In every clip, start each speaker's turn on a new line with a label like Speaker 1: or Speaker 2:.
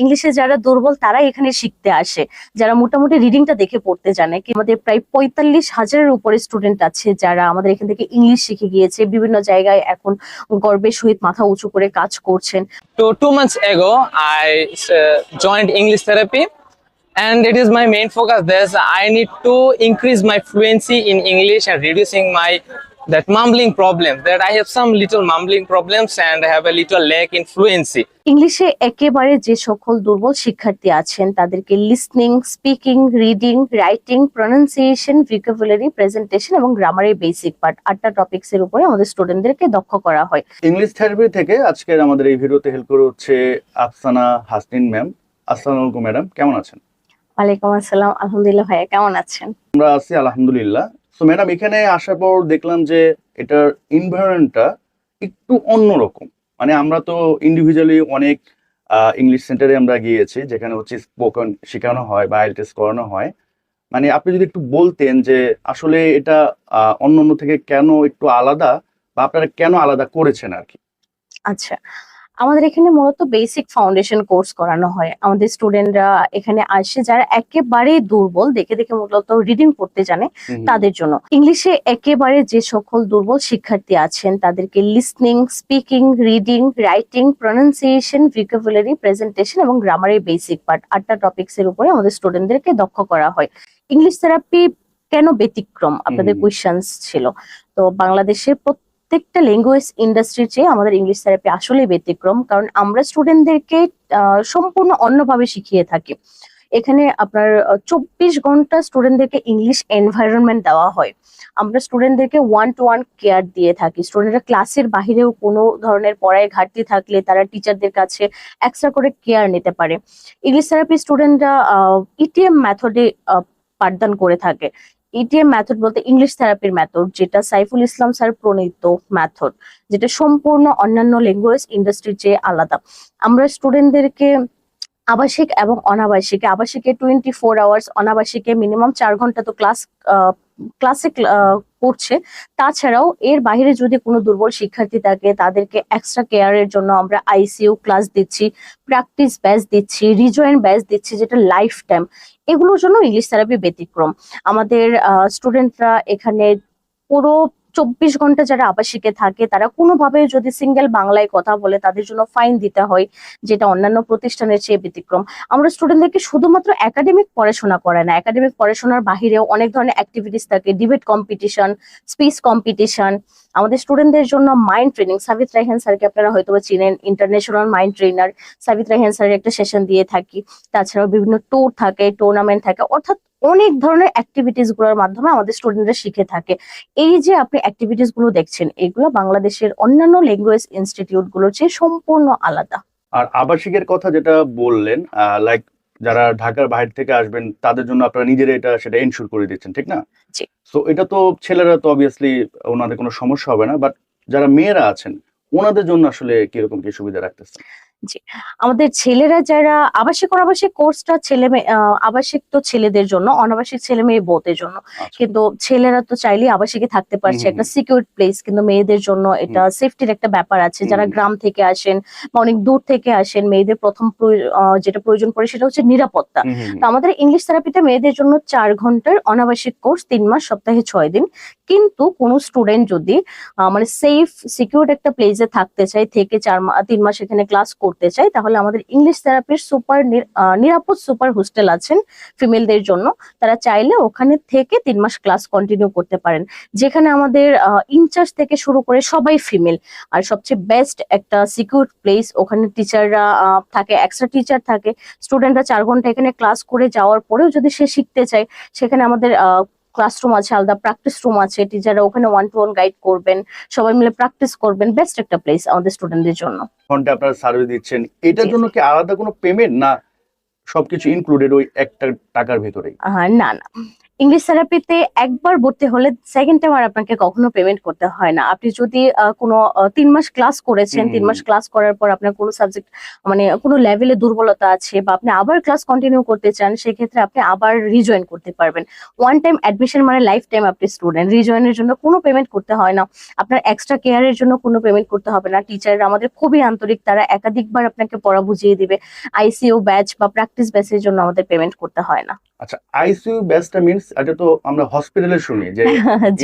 Speaker 1: ইংলিশে যারা দুর্বল তারা এখানে শিখতে আসে যারা মোটামুটি রিডিংটা দেখে পড়তে জানে কি আমাদের প্রায় পঁয়তাল্লিশ হাজারের উপরে স্টুডেন্ট আছে যারা আমাদের এখান থেকে ইংলিশ শিখে গিয়েছে বিভিন্ন জায়গায় এখন গর্বের সহিত মাথা উঁচু করে কাজ করছেন
Speaker 2: তো two months ago, I joined English therapy and it is my main focus. There's I need to increase my fluency in English and reducing my that mumbling problem. That I have some little mumbling problems and I have a little lack in fluency.
Speaker 1: ইংলিশে একেবারে যে সকল দুর্বল শিক্ষার্থী আছেন তাদেরকে listening speaking reading writing pronunciation vocabulary presentation এবং গ্রামারের বেসিক পার্ট আটটা টপিকস এর উপরে আমাদের স্টুডেন্টদেরকে দক্ষ করা হয়
Speaker 3: ইংলিশ থেরাপি থেকে আজকের আমাদের এই ভিডিওতে হেল্প করে হচ্ছে আফসানা হাসনিন ম্যাম আসসালামু আলাইকুম ম্যাডাম কেমন আছেন
Speaker 1: ওয়ালাইকুম আসসালাম আলহামদুলিল্লাহ ভাইয়া কেমন আছেন
Speaker 3: আমরা আছি আলহামদুলিল্লাহ তো ম্যাডাম এখানে আসার পর দেখলাম যে এটার এনভায়রনমেন্টটা একটু অন্যরকম। মানে আমরা তো ইন্ডিভিজুয়ালি অনেক ইংলিশ সেন্টারে আমরা গিয়েছি, যেখানে হচ্ছে স্পোকেন শেখানো হয় বা আইএলটিএস করানো হয়। মানে আপনি যদি একটু বলতেন যে আসলে এটা অন্য অন্য থেকে কেন একটু আলাদা বা আপনারা কেন আলাদা করেছেন আর কি?
Speaker 1: আচ্ছা আমাদের এখানে মূলত বেসিক ফাউন্ডেশন কোর্স করানো হয়। আমাদের স্টুডেন্টরা এখানে আসে যারা একেবারে দুর্বল দেখে দেখে মূলত রিডিং পড়তে জানে তাদের জন্য। ইংলিশে একেবারে যে সকল দুর্বল শিক্ষার্থী আছেন তাদেরকে listening speaking reading writing pronunciation vocabulary presentation এবং গ্রামারের বেসিক পার্ট আটটা টপিক্স এর উপরে আমাদের স্টুডেন্টদেরকে দক্ষ করা হয়। ইংলিশ থেরাপি কেন ব্যতিক্রম? আপনাদের। কোয়েশ্চেন্স ছিল। তো বাংলাদেশের প্রত্যেকটা ল্যাঙ্গুয়েজ ইন্ডাস্ট্রির চেয়ে আমাদের ইংলিশ থেরাপি আসলে ব্যতিক্রম, কারণ আমরা স্টুডেন্টদেরকে সম্পূর্ণ অন্যভাবে শিখিয়ে থাকি। এখানে আপনার চব্বিশ ঘণ্টা স্টুডেন্টদেরকে ইংলিশ এনভায়রনমেন্ট দেওয়া হয়। আমরা স্টুডেন্টদেরকে ওয়ান টু ওয়ান কেয়ার দিয়ে থাকি। স্টুডেন্টরা ক্লাসের বাহিরেও কোনো ধরনের পড়ায় ঘাটতি থাকলে তারা টিচারদের কাছে এক্সট্রা করে কেয়ার নিতে পারে। ইংলিশ থেরাপি স্টুডেন্টরা ইটিএম মেথডে পাঠদান করে থাকে। ইটিএম মেথড বলতে ইংলিশ থেরাপির মেথড যেটা সাইফুল ইসলাম স্যার প্রণীত মেথড যেটা সম্পূর্ণ অন্যান্য ল্যাঙ্গুয়েজ ইন্ডাস্ট্রির চেয়ে আলাদা। আমরা স্টুডেন্টদেরকে আবাসিক এবং অনাবাসিকে, আবাসিকে টোয়েন্টি ফোর আওয়ার্স অনাবাসিকে মিনিমাম চার ঘণ্টা তো ক্লাস ক্লাসে করছে। তাছাড়াও এর বাইরে যদি কোনো দুর্বল শিক্ষার্থী থাকে, তাদেরকে এক্সট্রা কেয়ারের জন্য আমরা আইসিইউ ক্লাস দিচ্ছি প্র্যাকটিস ব্যাচ দিচ্ছি রিজয়েন ব্যাচ দিচ্ছি, যেটা লাইফ টাইম এগুলোর জন্য ইংলিশ থেরাপি ব্যতিক্রম। আমাদের স্টুডেন্টরা এখানে পুরো চব্বিশ ঘণ্টা যারা আবাসিকে থাকে, তারা কোনোভাবে যদি সিঙ্গেল বাংলায় কথা বলে তাদের জন্য ফাইন দিতে হয়, যেটা অন্যান্য প্রতিষ্ঠানের চেয়ে ব্যতিক্রম। আমরা স্টুডেন্টদেরকে শুধুমাত্র একাডেমিক পড়াশোনা করে না একাডেমিক পড়াশোনার বাহিরেও অনেক ধরনের অ্যাক্টিভিটিস থাকে ডিবেট কম্পিটিশন স্পিচ কম্পিটিশন আমাদের স্টুডেন্টদের জন্য মাইন্ড ট্রেনিং সাবিত রাইহান স্যারকে আপনারা হয়তো চিনেন international mind trainer Sabit Raihan স্যারের একটা সেশন দিয়ে থাকি। তাছাড়াও বিভিন্ন ট্যুর থাকে টুর্নামেন্ট থাকে, অর্থাৎ অনেক ধরনের অ্যাক্টিভিটিসগুলোর মাধ্যমে আমাদের স্টুডেন্টরা শিখে থাকে। এই যে আপনি অ্যাক্টিভিটিসগুলো দেখছেন, এগুলো বাংলাদেশের অন্যান্য ল্যাঙ্গুয়েজ ইনস্টিটিউটগুলোর চেয়ে সম্পূর্ণ আলাদা।
Speaker 3: আর আবাসিকের কথা যেটা বললেন লাইক যারা ঢাকার বাইরে থেকে আসবেন তাদের জন্য আপনারা নিজেরা এটা সেটা এনশিওর করে দিচ্ছেন ঠিক না?
Speaker 1: তো
Speaker 3: সো এটা তো ছেলেরা তো অবভিয়াসলি ওনাদের কোনো সমস্যা হবে না বাট যারা মেয়েরা আছেন ওনাদের জন্য আসলে কীরকম কি সুবিধা রাখতেছেন?
Speaker 1: আমাদের ছেলেরা যারা আবাসিক অনাবাসিক কোর্সটা ছেলে মেয়ে আবাসিক তো ছেলেদের জন্য অনাবাসিক ছেলে মেয়ে বোধের জন্য।
Speaker 3: আচ্ছা।
Speaker 1: কিন্তু ছেলেরা তো চাইলেই আবাসিকে থাকতে পারছে। একটা সিকিউর প্লেস কিন্তু মেয়েদের জন্য এটা সেফটির একটা ব্যাপার আছে। যারা গ্রাম থেকে আসেন বা অনেক দূর থেকে আসেন মেয়েদের প্রথম যেটা প্রয়োজন পড়ে সেটা হচ্ছে নিরাপত্তা। তো আমাদের ইংলিশ থেরাপিটা মেয়েদের জন্য চার ঘণ্টার অনাবাসিক কোর্স তিন মাস সপ্তাহে ছয় দিন। কিন্তু কোনো স্টুডেন্ট যদি মানে সেফ সিকিউর একটা প্লেসে থাকতে চায় থেকে চার তিন মাস এখানে ক্লাস করতে চায় তাহলে আমাদের ইংলিশ থেরাপির সুপার নিরাপদ সুপার হোস্টেল আছেন ফিমেলদের জন্য। তারা চাইলে ওখানে থেকে তিন মাস ক্লাস কন্টিনিউ করতে পারেন। যেখানে আমাদের ইনচার্জ থেকে শুরু করে সবাই ফিমেল আর সবচেয়ে বেস্ট একটা সিকিউর প্লেস ওখানে টিচাররা থাকে এক্সট্রা টিচার থাকে। স্টুডেন্টরা চার ঘণ্টা এখানে ক্লাস করে যাওয়ার পরেও যদি সে শিখতে চায়, সেখানে আমাদের ক্লাসরুম আছে আলাদা প্র্যাকটিস রুম আছে টিচাররা ওখানে ওয়ান টু ওয়ান গাইড করবেন সবাই মিলে প্র্যাকটিস করবেন বেস্ট একটা প্লেস আমাদের স্টুডেন্টদের জন্য।
Speaker 3: ঘণ্টা আপনারা সার্ভিস দিচ্ছেন এটার জন্য কি আলাদা কোনো পেমেন্ট না সবকিছু ইনক্লুডেড ওই একটা টাকার ভিতরেই?
Speaker 1: হ্যাঁ না না। ইংলিশ থেরাপিতে একবার ভর্তি হলে সেকেন্ড টাইম আর আপনাকে কখনো পেমেন্ট করতে হয় না। আপনি যদি কোনো তিন মাস ক্লাস করেছেন তিন মাস ক্লাস করার পর আপনার কোনো সাবজেক্ট মানে কোনো লেভেলে দুর্বলতা আছে বা আপনি আবার ক্লাস কন্টিনিউ করতে চান সেক্ষেত্রে আপনি আবার রিজয়েন করতে পারবেন। ওয়ান টাইম অ্যাডমিশন মানে লাইফ টাইম আপনি স্টুডেন্ট রিজয়েনের জন্য কোনো পেমেন্ট করতে হয় না। আপনার এক্সট্রা কেয়ারের জন্য কোনো পেমেন্ট করতে হবে না। টিচাররা আমাদের খুবই আন্তরিক। তারা একাধিকবার আপনাকে পড়া বুঝিয়ে দিবে। আইসিইউ ব্যাচ বা প্র্যাকটিস ব্যাচের জন্য আমাদের পেমেন্ট করতে হয় না।
Speaker 3: আচ্ছা আইসিইউ বেস্টটা মিন্স এটা তো আমরা হসপিটালে শুনি যে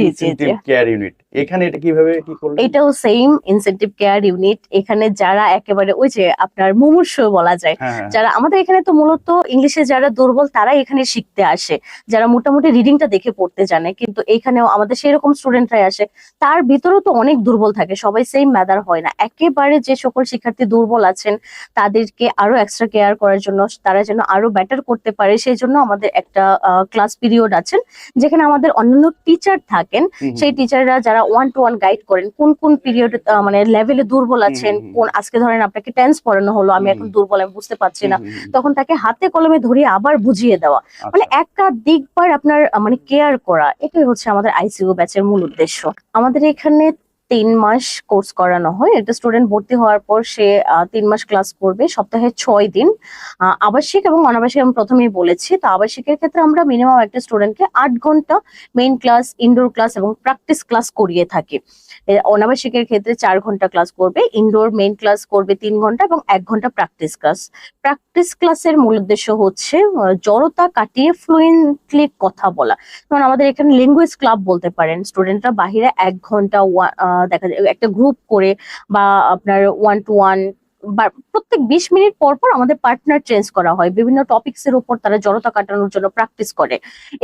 Speaker 3: ইনসেনটিভ কেয়ার ইউনিট এখানে এটা কীভাবে কি করলেন?
Speaker 1: এটাও সেম ইনসেন্টিভ কেয়ার ইউনিট এখানে যারা একেবারে ওই যে আপনার মুমূর্ষ বলা যায়
Speaker 3: হ্যাঁ হ্যাঁ।
Speaker 1: যারা আমাদের এখানে তো মূলত ইংলিশে যারা দুর্বল তারা এখানে শিখতে আসে। যারা মোটামুটি রিডিংটা দেখে পড়তে জানে কিন্তু এখানেও আমাদের সেরকম স্টুডেন্টরাই আসে। তার ভিতরেও তো অনেক দুর্বল থাকে সবাই সেম ম্যাদার হয় না। একেবারে যে সকল শিক্ষার্থী দুর্বল আছেন তাদেরকে আরও এক্সট্রা কেয়ার করার জন্য তারা যেন আরও বেটার করতে পারে সেই জন্য আমাদের একটা ক্লাস পিরিয়ড আছেন যেখানে আমাদের অন্যান্য টিচার থাকেন। সেই টিচাররা যারা ওয়ান টু ওয়ান গাইড করেন কোন কোন পিরিয়ড মানে লেভেলে দুর্বল আছেন। কোন আজকে ধরেন আপনাকে টেন্স পড়ানো হলো আমি এখন দুর্বল আমি বুঝতে পারছি না। তখন তাকে হাতে কলমে ধরিয়ে আবার বুঝিয়ে দেওয়া মানে
Speaker 3: একটা
Speaker 1: একাধিকবার আপনার মানে কেয়ার করা এটাই হচ্ছে আমাদের আইসিইউ ব্যাচের মূল উদ্দেশ্য আমাদের এখানে তিন মাস কোর্স করানো হয়। একটা স্টুডেন্ট ভর্তি হওয়ার পর সে তিন মাস ক্লাস করবে, সপ্তাহে ছয় দিন। আবাসিক এবং অনাবাসিক আমি প্রথমেই বলেছি। তো আবাসিকের ক্ষেত্রে আমরা মিনিমাম একটা স্টুডেন্টকে আট ঘণ্টা মেইন ক্লাস ইনডোর ক্লাস এবং প্র্যাকটিস ক্লাস করিয়ে থাকি। অনাবাসিকের ক্ষেত্রে চার ঘণ্টা ক্লাস করবে ইনডোর মেইন ক্লাস করবে তিন ঘণ্টা এবং এক ঘণ্টা প্র্যাকটিস ক্লাস প্র্যাকটিস ক্লাসের মূল উদ্দেশ্য হচ্ছে জড়তা কাটিয়ে ফ্লুয়েন্টলি কথা বলা। যেমন আমাদের এখানে ল্যাঙ্গুয়েজ ক্লাব বলতে পারেন। স্টুডেন্টরা বাহিরে এক ঘণ্টা দেখা যায়, একটা গ্রুপ করে বা আপনার ওয়ান টু ওয়ান বা প্রত্যেক বিশ মিনিট পর পর আমাদের পার্টনার চেঞ্জ করা হয়। বিভিন্ন টপিক্স এর উপর তারা জড়তা কাটানোর জন্য প্র্যাকটিস করে।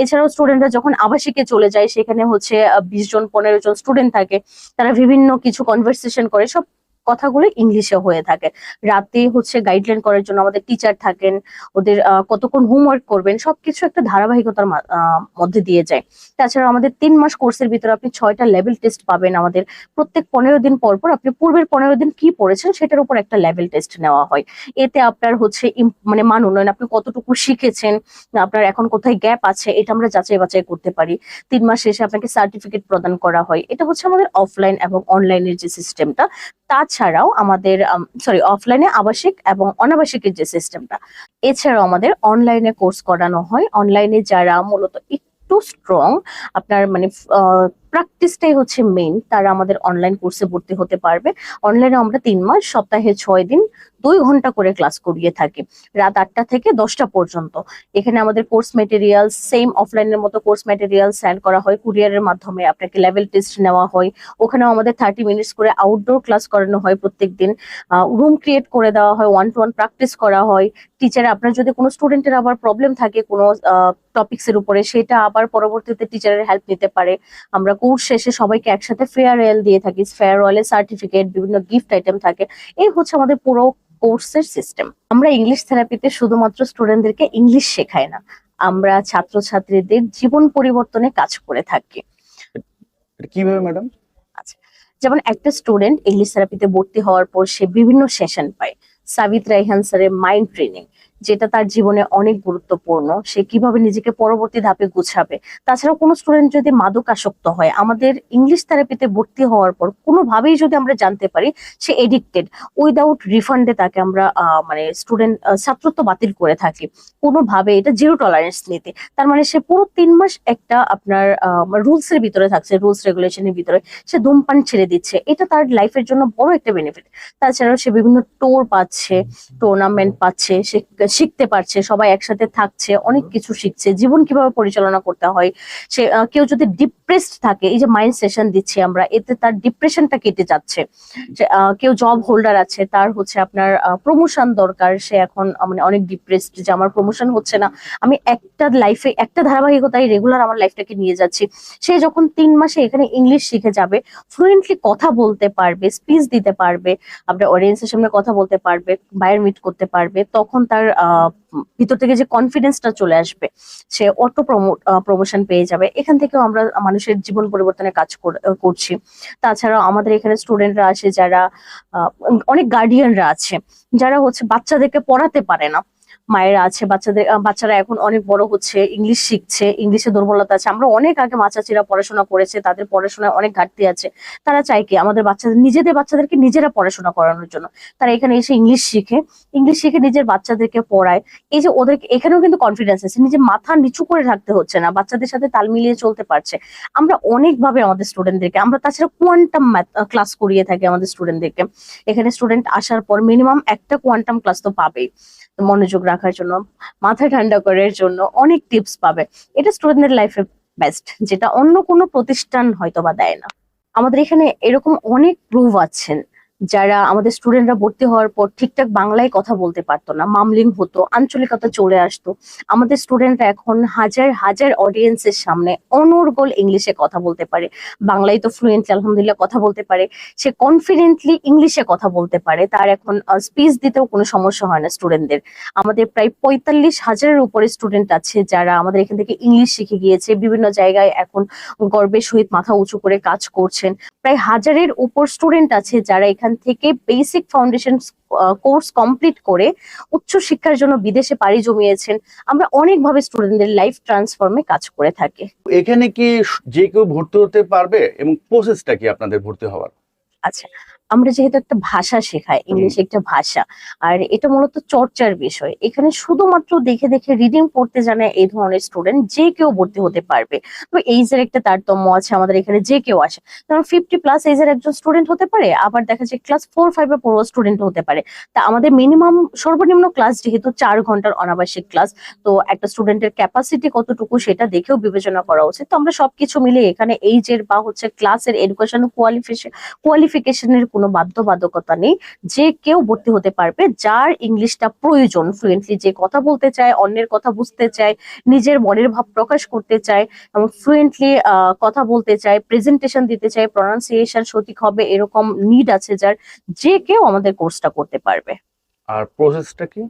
Speaker 1: এছাড়াও স্টুডেন্টরা যখন আবাসিকে চলে যায়, সেখানে হচ্ছে বিশ জন, পনেরো জন স্টুডেন্ট থাকে, তারা বিভিন্ন কিছু কনভারসেশন করে, সব কথাগুলো ইংলিশে হয়ে থাকে। রাতে হচ্ছে গাইডলাইন করার জন্য আমাদের টিচার থাকেন, ওদের কতক্ষণ হোমওয়ার্ক করবেন, সবকিছু একটা ধারাবাহিকতার মধ্যে দিয়ে যায়। তাছাড়া আমাদের তিন মাস কোর্সের ভিতরে আপনি ছয়টা লেভেল টেস্ট পাবেন আমাদের। প্রত্যেক পনেরো দিন পর পর আপনি পূর্বের পনেরো দিন কি পড়েছেন সেটার উপর একটা লেভেল টেস্ট নেওয়া হয়। এতে আপনার হচ্ছে মানে মান উন্নয়ন, আপনি কতটুকু শিখেছেন, আপনার এখন কোথায় গ্যাপ আছে, এটা আমরা যাচাই বাছাই করতে পারি। তিন মাস শেষে আপনাকে সার্টিফিকেট প্রদান করা হয়। এটা হচ্ছে আমাদের অফলাইন এবং অনলাইনের যে সিস্টেমটা তাছাড়াও আমাদের সরি অফলাইনে আবাসিক এবং অনাবাসিকের যে সিস্টেমটা এছাড়াও আমাদের অনলাইনে কোর্স করানো হয়। অনলাইনে যারা মূলত একটু স্ট্রং আপনার মানে প্র্যাকটিসটাই হচ্ছে মেইন তারা আমাদের অনলাইন কোর্সে ভর্তি হতে পারবে। অনলাইনে আমরা তিন মাস, সপ্তাহে ছয় দিন, দুই ঘণ্টা করে ক্লাস করিয়ে থাকি। রাত আটটা থেকে দশটা পর্যন্ত। এখানে আমাদের কোর্স মেটেরিয়াল সেম অফলাইনের মতো কোর্স মেটেরিয়াল সেন্ড করা হয়। কুরিয়ারের মাধ্যমে আপনাকে লেভেল টেস্ট নেওয়া হয়। ওখানেও আমাদের থার্টি মিনিটস করে আউটডোর ক্লাস করানো হয় প্রত্যেক দিন রুম ক্রিয়েট করে দেওয়া হয় ওয়ান টু ওয়ান প্র্যাকটিস করা হয়। টিচার আপনার যদি কোনো স্টুডেন্টের আবার প্রবলেম থাকে কোনো টপিকস এর উপরে, সেটা আবার পরবর্তীতে টিচারের হেল্প নিতে পারে। আমরা কোর্স শেষে সবাইকে একসাথে ফেয়ারওয়েল দিয়ে থাকি ফেয়ারওয়েলের সার্টিফিকেট বিভিন্ন গিফট আইটেম থাকে। এই হচ্ছে আমাদের পুরো কোর্সের সিস্টেম আমরা ইংলিশ থেরাপিতে শুধুমাত্র স্টুডেন্টদেরকে ইংলিশ শেখাই না আমরা ছাত্রছাত্রীদের জীবন পরিবর্তনে কাজ করে থাকি।
Speaker 3: কীভাবে ম্যাডাম
Speaker 1: যেমন একটা স্টুডেন্ট ইংলিশ থেরাপিতে ভর্তি হওয়ার পর সে বিভিন্ন সেশন পায়। সাবিত রাইহান স্যারের মাইন্ড ট্রেনিং যেটা তার জীবনে অনেক গুরুত্বপূর্ণ সে কীভাবে নিজেকে পরবর্তী ধাপে গুছাবে। তাছাড়া কোনো স্টুডেন্ট যদি মাদক আসক্ত হয় আমাদের ইংলিশ থেরাপিতে ভর্তি হওয়ার পর কোনোভাবেই যদি আমরা জানতে পারি সে এডিক্টেড উইদাউট রিফান্ডে তাকে আমরা মানে স্টুডেন্ট ছাত্রত্ব বাতিল করে থাকি। কোনোভাবে এটা জিরো টলারেন্স নিতে। তার মানে সে পুরো তিন মাস একটা আপনার রুলস এর ভিতরে থাকছে রুলস রেগুলেশনের ভিতরে। সে ধূমপান ছেড়ে দিচ্ছে। এটা তার লাইফের জন্য বড় একটা বেনিফিট তাছাড়াও সে বিভিন্ন টোর পাচ্ছে টুর্নামেন্ট পাচ্ছে। সে শিখতে পারছে সবাই একসাথে থাকছে অনেক কিছু শিখছে জীবন কীভাবে পরিচালনা করতে হয় সে কেউ যদি ডিপ্রেসড থাকে এই যে মাইন্ড সেশন দিচ্ছি আমরা এতে তার ডিপ্রেশনটা কেটে যাচ্ছে। কেউ জব হোল্ডার আছে তার হচ্ছে আপনার প্রমোশন দরকার সে এখন মানে অনেক ডিপ্রেসড যে আমার প্রমোশন হচ্ছে না আমি একটা লাইফে একটা ধারাবাহিকতায় রেগুলার আমার লাইফটাকে নিয়ে যাচ্ছি। সে যখন তিন মাসে এখানে ইংলিশ শিখে যাবে ফ্লুয়েন্টলি কথা বলতে পারবে স্পিচ দিতে পারবে আপনার অডিয়েন্সের সামনে কথা বলতে পারবে বায়ার মিট করতে পারবে তখন তার ভিতর থেকে যে কনফিডেন্সটা চলে আসবে, সে অটো প্রমোশন পেয়ে যাবে। এখান থেকেও আমরা মানুষের জীবন পরিবর্তনে কাজ কর- করছি। তাছাড়াও আমাদের এখানে স্টুডেন্টরা আছে যারা অনেক গার্ডিয়ানরা আছে, যারা হচ্ছে বাচ্চাদেরকে পড়াতে পারে না। মায়েরা আছে, বাচ্চাদের বাচ্চারা এখন অনেক বড় হচ্ছে, ইংলিশ শিখছে, ইংলিশে দুর্বলতা আছে। আমরা অনেক আগে মাচাচিরা পড়াশোনা করেছে, তাদের পড়াশোনায় অনেক ঘাটতি আছে। তারা চায় কি? আমাদের বাচ্চাদের, নিজেদের বাচ্চাদেরকে নিজেরা পড়াশোনা করানোর জন্য। তারা এখানে এসে ইংলিশ শিখে ইংলিশ শিখে নিজের বাচ্চাদেরকে পড়ায়। এই যে ওদেরকে এখানেও কিন্তু কনফিডেন্স আছে। নিজে মাথা নিচু করে রাখতে হচ্ছে না, বাচ্চাদের সাথে তাল মিলিয়ে চলতে পারছে। আমরা অনেকভাবে আমাদের স্টুডেন্টদেরকে আমরা তাছাড়া কোয়ান্টাম ক্লাস করিয়ে থাকি আমাদের স্টুডেন্টদেরকে এখানে স্টুডেন্ট আসার পর মিনিমাম একটা কোয়ান্টাম ক্লাস তো পাবেই। মনোযোগ রাখার জন্য, মাথা ঠান্ডা করার জন্য অনেক টিপস পাবে। এটা স্টুডেন্টদের লাইফে বেস্ট যেটা অন্য কোনো প্রতিষ্ঠান হয়তো বা দেয় না। আমাদের এখানে এরকম অনেক প্রুভ আছেন যারা আমাদের স্টুডেন্টরা ভর্তি হওয়ার পর ঠিকঠাক বাংলায় কথা বলতে পারতো না মামলিং হতো, আঞ্চলিকতা চলে আসতো। আমাদের স্টুডেন্টরা এখন হাজার হাজার অডিয়েন্সের সামনে অনর্গল ইংলিশে কথা বলতে পারে। বাংলায় তো ফ্লুয়েন্টলি আলহামদুলিল্লাহ কথা বলতে পারে। সে কনফিডেন্টলি ইংলিশে কথা বলতে পারে। তার এখন স্পিচ দিতেও কোনো সমস্যা হয় না স্টুডেন্টদের আমাদের প্রায় পঁয়তাল্লিশ হাজারের উপরে স্টুডেন্ট আছে যারা আমাদের এখান থেকে ইংলিশ শিখে গিয়েছে। বিভিন্ন জায়গায় এখন গর্বের সহিত মাথা উঁচু করে কাজ করছেন। প্রায় হাজারের উপর স্টুডেন্ট আছে যারা এখান থেকে বেসিক ফাউন্ডেশন কোর্স কমপ্লিট করে উচ্চ শিক্ষার জন্য বিদেশে পাড়ি জমিয়েছেন। আমরা অনেকভাবে স্টুডেন্টদের লাইফ ট্রান্সফর্মে কাজ করে থাকি।
Speaker 3: এখানে কি যে কেউ ভর্তি হতে পারবে এবং প্রসেসটা কি আপনাদের ভর্তি হওয়ার?
Speaker 1: আচ্ছা আমরা যেহেতু একটা ভাষা শেখাই ইংলিশ একটা ভাষা আর এটা মূলত চর্চার বিষয়। এখানে শুধুমাত্র দেখে দেখে রিডিং পড়তে জানে এই ধরনের স্টুডেন্ট যে কেউ ভর্তি হতে পারবে। তো এইজের একটা তারতম্য আছে আমাদের এখানে যে কেউ আসে কারণ ফিফটি প্লাস এইজের একজন স্টুডেন্ট হতে পারে আবার দেখা যায় ক্লাস ফোর ফাইভে পড়ুয়া স্টুডেন্ট হতে পারে। তা আমাদের মিনিমাম সর্বনিম্ন ক্লাস যেহেতু চার ঘণ্টার অনাবাসিক ক্লাস তো একটা স্টুডেন্টের ক্যাপাসিটি কতটুকু সেটা দেখেও বিবেচনা করা উচিত। তো আমরা সবকিছু মিলে এখানে এইজের বা হচ্ছে ক্লাসের এডুকেশন কোয়ালিফিকেশন কোয়ালিফিকেশনের কোনো বাধ্যবাধকতা নেই, যে কেউ ভর্তি হতে পারবে, যার ইংলিশটা প্রয়োজন ফ্লুয়েন্টলি যে কথা বলতে চায়, অন্যের কথা বুঝতে চায়, নিজের মনের ভাব প্রকাশ করতে চায়, এবং ফ্লুয়েন্টলি কথা বলতে চায় প্রেজেন্টেশন দিতে চায় প্রনাউন্সিয়েশন সঠিক হবে এরকম নিড আছে যার, যে কেউ আমাদের কোর্সটা করতে পারবে।
Speaker 3: আর প্রসেসটা কি?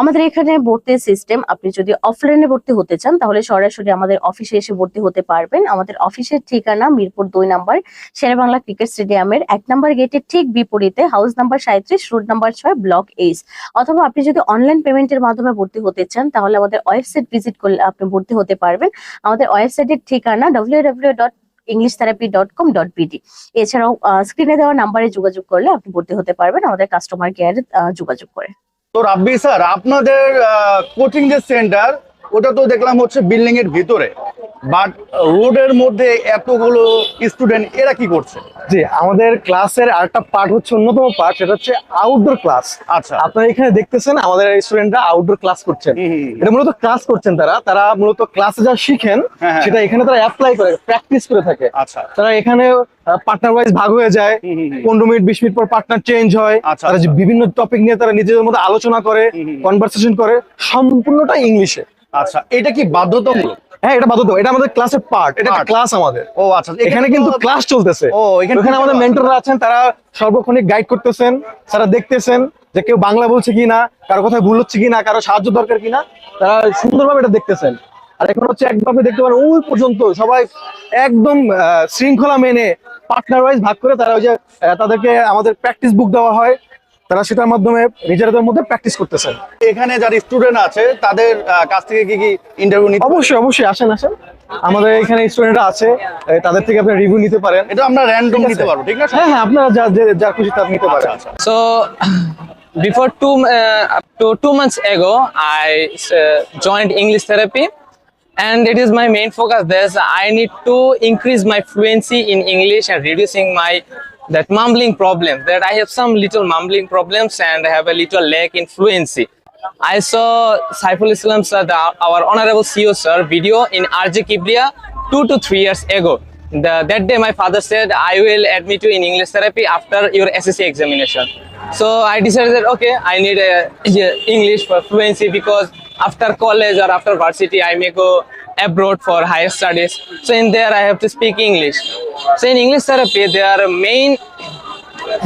Speaker 1: আমাদের এখানে ভর্তির সিস্টেম আপনি যদি অফলাইনে ভর্তি হতে চান, তাহলে সরাসরি আমাদের অফিসে এসে ভর্তি হতে পারবেন। আমাদের অফিসের ঠিকানা মিরপুর দুই নাম্বার, শেরেবাংলা ক্রিকেট স্টেডিয়ামের এক নাম্বার গেটের ঠিক বিপরীতে হাউস নাম্বার সাঁত্রিশ রোড নাম্বার ছয় ব্লক এইচ অথবা আপনি যদি অনলাইন পেমেন্টের মাধ্যমে ভর্তি হতে চান, তাহলে আমাদের ওয়েবসাইট ভিজিট করলে আপনি ভর্তি হতে পারবেন। আমাদের ওয়েবসাইটের ঠিকানা W dot English therapy dot com dot BD এছাড়াও স্ক্রিনে দেওয়া নাম্বারে যোগাযোগ করলে আপনি ভর্তি হতে পারবেন। আমাদের কাস্টমার কেয়ারে যোগাযোগ করে।
Speaker 3: তো রাব্বি স্যার আপনাদের কোচিং যে সেন্টার ওটা তো দেখলাম হচ্ছে বিল্ডিং এর ভিতরে। বাট রোডের মধ্যে এতগুলো স্টুডেন্ট এরা কি করছে?
Speaker 4: জি আমাদের ক্লাসের আরেকটা পার্ট হচ্ছে অন্যতম পার্ট সেটা হচ্ছে আউটডোর ক্লাস
Speaker 3: আচ্ছা।
Speaker 4: আপনারা এখানে দেখতেছেন আমাদের স্টুডেন্টরা আউটডোর ক্লাস করছেন। এটা মূলত ক্লাস করছেন তারা। তারা মূলত ক্লাসে যা শিখেন
Speaker 3: হ্যাঁ, হ্যাঁ।
Speaker 4: সেটা এখানে তারা অ্যাপ্লাই করে প্র্যাকটিস করে থাকে।
Speaker 3: আচ্ছা।
Speaker 4: তারা এখানে পার্টনার ওয়াইজ ভাগ হয়ে যায়। পনেরো মিনিট বিশ মিনিট পর পার্টনার চেঞ্জ হয়।
Speaker 3: আচ্ছা,
Speaker 4: তারা যে
Speaker 3: আচ্ছা।
Speaker 4: বিভিন্ন টপিক নিয়ে তারা নিজেদের মধ্যে আলোচনা করে। কনভারসেশন করে সম্পূর্ণটা ইংলিশে
Speaker 3: আচ্ছা এটা কি বাধ্যতামূলক?
Speaker 4: হ্যাঁ এটা বাধ্যতামূলক। এটা আমাদের ক্লাসের পার্ট এটা ক্লাস আমাদের।
Speaker 3: ও আচ্ছা
Speaker 4: এখানে কিন্তু ক্লাস চলতেছে।
Speaker 3: ও এখানে
Speaker 4: আমাদের মেন্টররা আছেন তারা সর্বক্ষণিক গাইড করতেছেন তারা দেখতেছেন যে কেউ বাংলা বলছে কিনা কারও ভুল হচ্ছে কিনা কারও সাহায্য দরকার কিনা তারা সুন্দরভাবে এটা দেখতেছেন। আর এখন হচ্ছে একভাবে দেখতে পারেন ওই পর্যন্ত সবাই একদম শৃঙ্খলা মেনে পার্টনার ওয়াইজ ভাগ করে তারা ওই যে তাদেরকে আমাদের প্র্যাকটিস বুক দেওয়া হয়। তারা সেটার মাধ্যমে নিজেদের মধ্যে প্র্যাকটিস করতেছেন
Speaker 3: এখানে যারা স্টুডেন্ট আছে তাদের কাছ থেকে কি কি ইন্টারভিউ নিতে
Speaker 4: অবশ্যই অবশ্যই আসেন আসেন। আমাদের এখানে স্টুডেন্টরা আছে তাদের থেকে আপনি রিভিউ নিতে পারেন।
Speaker 3: এটা আমরা র্যান্ডম নিতে পারব ঠিক আছে?
Speaker 4: হ্যাঁ হ্যাঁ আপনারা যা যে- খুশি তা নিতে পারেন।
Speaker 2: So before two uh, up to two months ago, I uh, joined English therapy, and it is my main focus. This I need to increase my fluency in English and reducing my that mumbling problem. That I have some little mumbling problems and I have a little lack in fluency. I saw Saiful Islam sir, the, our honorable CEO sir, video in RJ Kibria two to three years ago. The, that day, my father said, I will admit you in English therapy after your SSC examination. So I decided that, okay, I need a, English for fluency because after college or after varsity, I may go abroad for higher studies. So in there, I have to speak English. So in English therapy, are main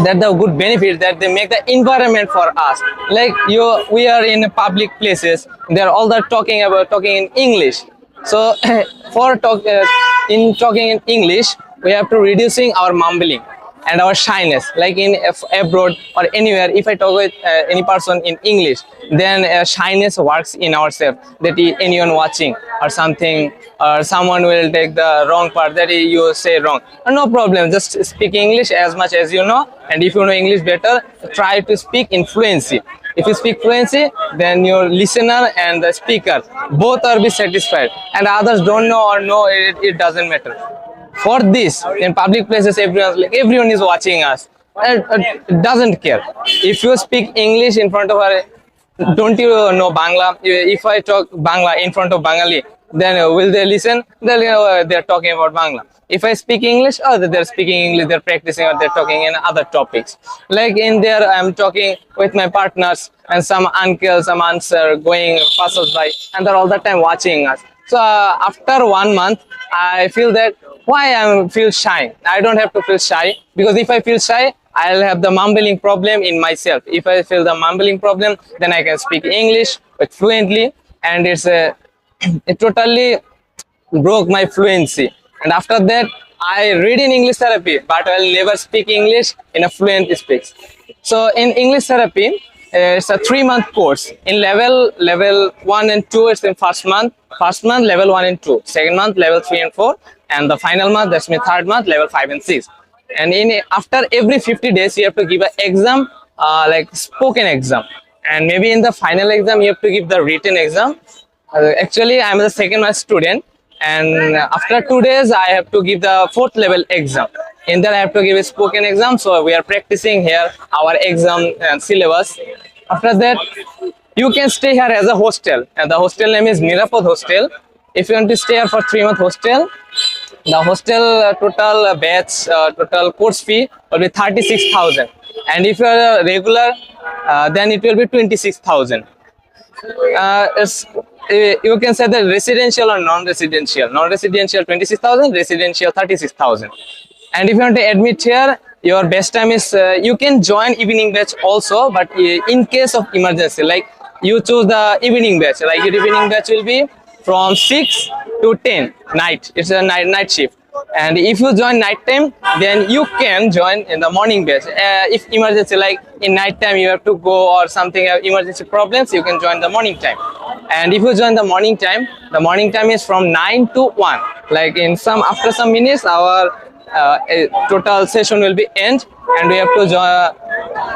Speaker 2: that the good benefit that they make the environment for us like you we are in public places they're all that talking about talking in english so for talk uh, in talking in english we have to reducing our mumbling and our shyness. Like in abroad or anywhere, if I talk with uh, any person in English, then uh, shyness works in ourselves. That i- anyone watching or something, or someone will take the wrong part that you say wrong. No problem. Just speak English as much as you know, and if you know English better, try to speak in fluency. If you speak fluency, then your listener and the speaker both are be satisfied, and others don't know or know it, it doesn't matter for this in public places everyone like everyone is watching us. And uh, doesn't care. If you speak english in front of a don't you know bangla? If i talk bangla in front of bangali then uh, will they listen? They'll uh, they're talking about bangla. If i speak english oh they're speaking english they're practicing or they're talking in other topics. Like in there i'm talking with my partners and some uncle some aunts are going passers by and they're all the time watching us. So uh, after one month, I feel that why I feel shy. I don't have to feel shy because if I feel shy, I'll have the mumbling problem in myself. If I feel the mumbling problem, then I can speak English fluently, and it's a it totally broke my fluency. And after that, I read in English therapy, but I'll never speak English in a fluent speech. So in English therapy, uh, it's a three month course. In level level one and two, it's in first month. First month level one and two. Second month level three and four, and the final month that's my third month level five and six. And in after every 50 days, you have to give an exam, uh, like spoken exam. And maybe in the final exam, you have to give the written exam. Uh, actually, I'm the second month student, and after two days, I have to give the fourth level exam. In that, I have to give a spoken exam. So we are practicing here our exam and syllabus. After that, you can stay here as a hostel, and the hostel name is Nirapod Hostel. If you want to stay here for three month hostel, the hostel uh, total uh, batch uh, total course fee will be 36000 and if you are a regular uh, then it will be 26000 uh, it's, uh, you can say that residential or non-residential. Non-residential 26000 residential 36000 and if you want to admit here your best time is uh, you can join evening batch also but uh, in case of emergency like you choose the evening batch like your evening batch will be from 6 to 10 night it's a night night shift and if you join night time then you can join in the morning batch uh, if emergency like in night time you have to go or something have emergency problems you can join the morning time and if you join the morning time the morning time is from 9 to 1 like in some after some minutes our uh, total session will be end and we have to jo-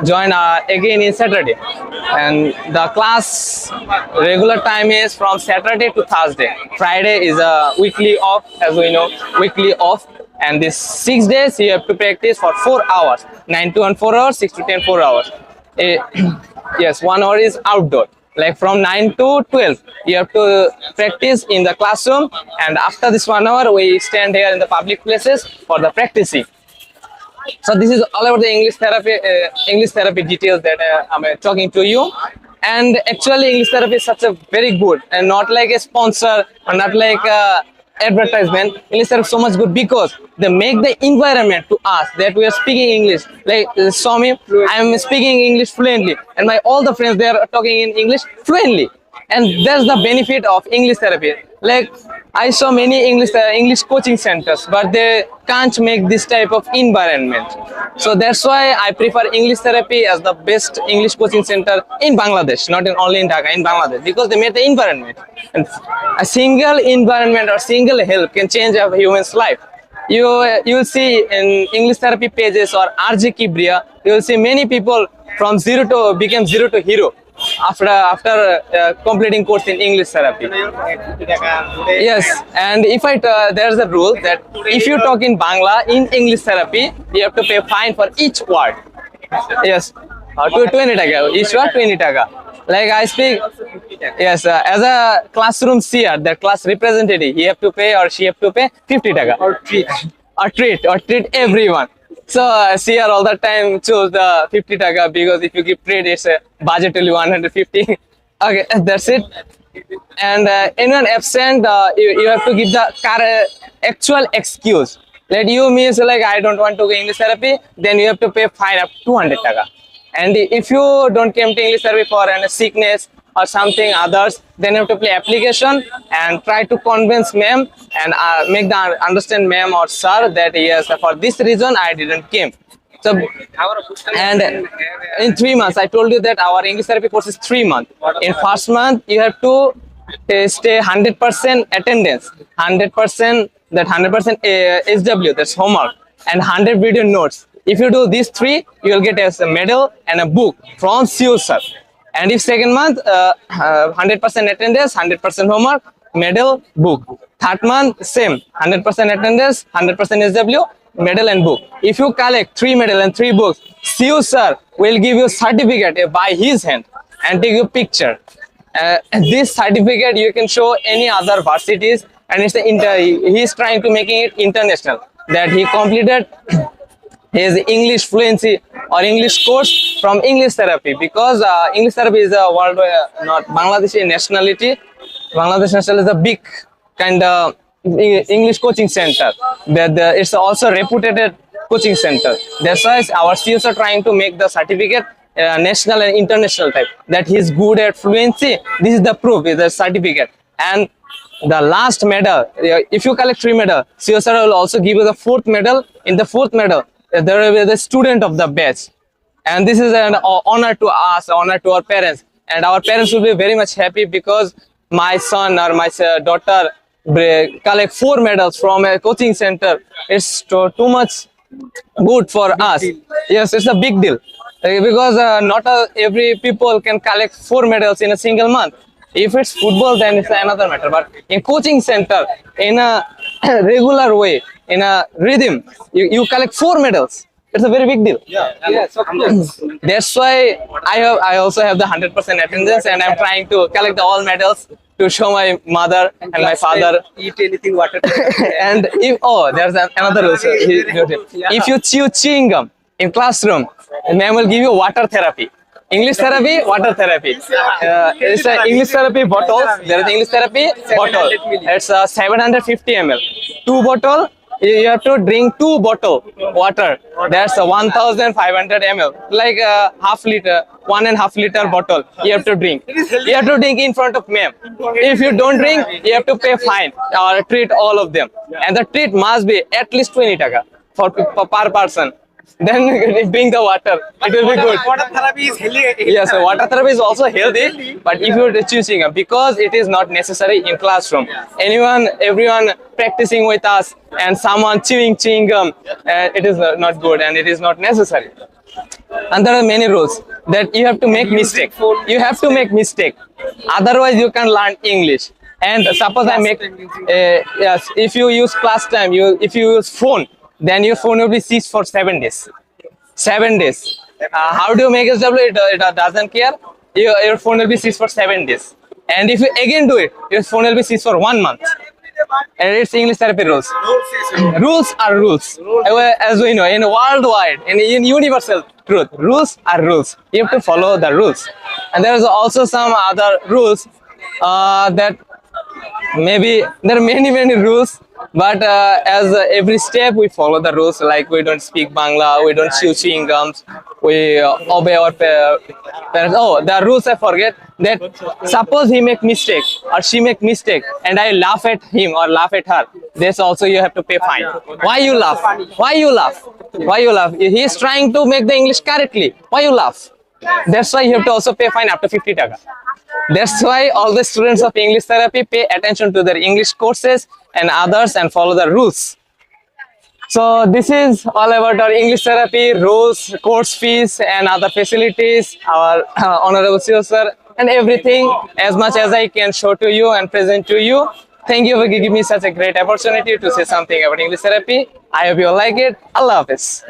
Speaker 2: join uh, again in saturday. And the class regular time is from saturday to thursday. Friday is a weekly off as we know weekly off. And this six days you have to practice for four hours. Nine to one four hours six to ten four hours. Eh, yes one hour is outdoor. Like from 9 to 12 you have to practice in the classroom. And after this one hour we stand here in the public places for the practicing so this is all about the english therapy uh, english therapy details that uh, i'm uh, talking to you. And actually english therapy is such a very good and not like a sponsor or not like a advertisement. English therapy is so much good because they make the environment to us that we are speaking english. Like uh, saw me i'm speaking english fluently and my all the friends they are talking in english fluently. And that's the benefit of english therapy like i saw many english uh, english coaching centers but they can't make this type of environment. So that's why i prefer english therapy as the best english coaching center in bangladesh not in only in dhaka in bangladesh because they made the environment. And a single environment or single help can change a human's life. You you will see in english therapy pages or rj kibria you will see many people from zero to became zero to hero after after uh, completing course in english therapy yes and if i uh, there's a rule that if you talk in bangla in english therapy you have to pay fine for each word. Yes. Uh, to 20 taka? Each word 20 taka. Like i speak yes uh, as a classroom seer the class representative he have to pay or she have to pay 50 taka. Or treat. Or treat or treat everyone so uh, seer all the time. Choose the 50 taka because if you give treat it's a budget only 150 okay that's it. And uh, anyone absent uh, you, you have to give the car- actual excuse. Let you means like i don't want to go english therapy then you have to pay fine up 200 taka. And if you don't come to english therapy for any sickness or something others, then you have to play application and try to convince ma'am and uh, make the understand ma'am or sir that yes, for this reason I didn't came. So, and in three months, I told you that our English therapy course is three months. In first month, you have to uh, stay 100% attendance, 100% that 100% uh, SW, that's homework, and 100 video notes. If you do these three, you will get a medal and a book from CU sir. And if second month, uh, uh, 100% attendance, 100% homework, medal, book. Third month, same, 100% attendance, 100% SW, medal and book. If you collect three medal and three books, CU sir will give you certificate uh, by his hand and take a picture. Uh, this certificate you can show any other varsities and it's the inter he is trying to making it international that he completed his English fluency or English course from English therapy because uh, English therapy is a world uh, not Bangladeshi nationality. Bangladesh national is a big kind of English coaching center. That it's also reputed coaching center. That's why our CEOs are trying to make the certificate uh, national and international type. That he's good at fluency. This is the proof. Is the certificate and the last medal, uh, if you collect three medal, CSR will also give you the fourth medal. In the fourth medal, there will be the student of the batch. And this is an honor to us, honor to our parents. And our parents will be very much happy because my son or my uh, daughter collect four medals from a coaching center. It's too, too much good for us. Yes, it's a big deal. Uh, Because uh, not uh, every people can collect four medals in a single month. If it's football, then it's another matter. But in coaching center, in a regular way, in a rhythm, you, you collect four medals. It's a very big deal.
Speaker 5: Yes, of course.
Speaker 2: That's why I have I also have the hundred percent attendance, and I'm trying to collect the all medals to show my mother and my father.
Speaker 5: Eat anything water.
Speaker 2: and if oh, there's an- another rule. sir. He- he- If you chew chewing gum in classroom, ma'am will give you water therapy. English therapy, water therapy. Uh, it's a English therapy bottle. There is English therapy bottle. It's uh, 750 ml. Two bottle. You have to drink two bottle water. That's a 1,500 ml, like a half liter, one and half liter bottle. You have to drink. You have to drink in front of ma'am. If you don't drink, you have to pay fine or treat all of them. And the treat must be at least 20 taka for per person. Then drink the water. It will be good.
Speaker 5: Water therapy is healthy.
Speaker 2: Yes, so water therapy is also healthy, but if you're choosing it, because it is not necessary in classroom. Anyone, everyone practicing with us and someone chewing chewing gum, uh, it is not good and it is not necessary. And there are many rules that you have to make mistake. You have to make mistake. Otherwise, you can learn English. And suppose I make uh, yes, if you use class time, you if you use phone, then your phone will be seized for seven days seven days. Uh, how do you make SW? It, uh, it uh, doesn't care. Your, your phone will be seized for seven days. And if you again do it, your phone will be seized for one month. And it's English therapy rules. rules are rules. As we know, in worldwide, in, in universal truth, rules are rules. You have to follow the rules. And there is also some other rules uh, that maybe there are many many rules but uh, as uh, every step we follow the rules like we don't speak bangla we don't chew chewing gums we uh, obey our parents. Oh the rules i forget that suppose he make mistake or she make mistake and i laugh at him or laugh at her this also you have to pay fine. Why you laugh? Why you laugh? Why you laugh? He is trying to make the english correctly. Why you laugh? That's why you have to also pay fine to 50 taka. That's why all the students of English therapy pay attention to their English courses and others and follow the rules. So this is all about our English therapy, rules, course fees and other facilities, our uh, honorable CEO sir and everything as much as I can show to you and present to you. Thank you for giving me such a great opportunity to say something about English therapy. I hope you like it. Allah Hafiz.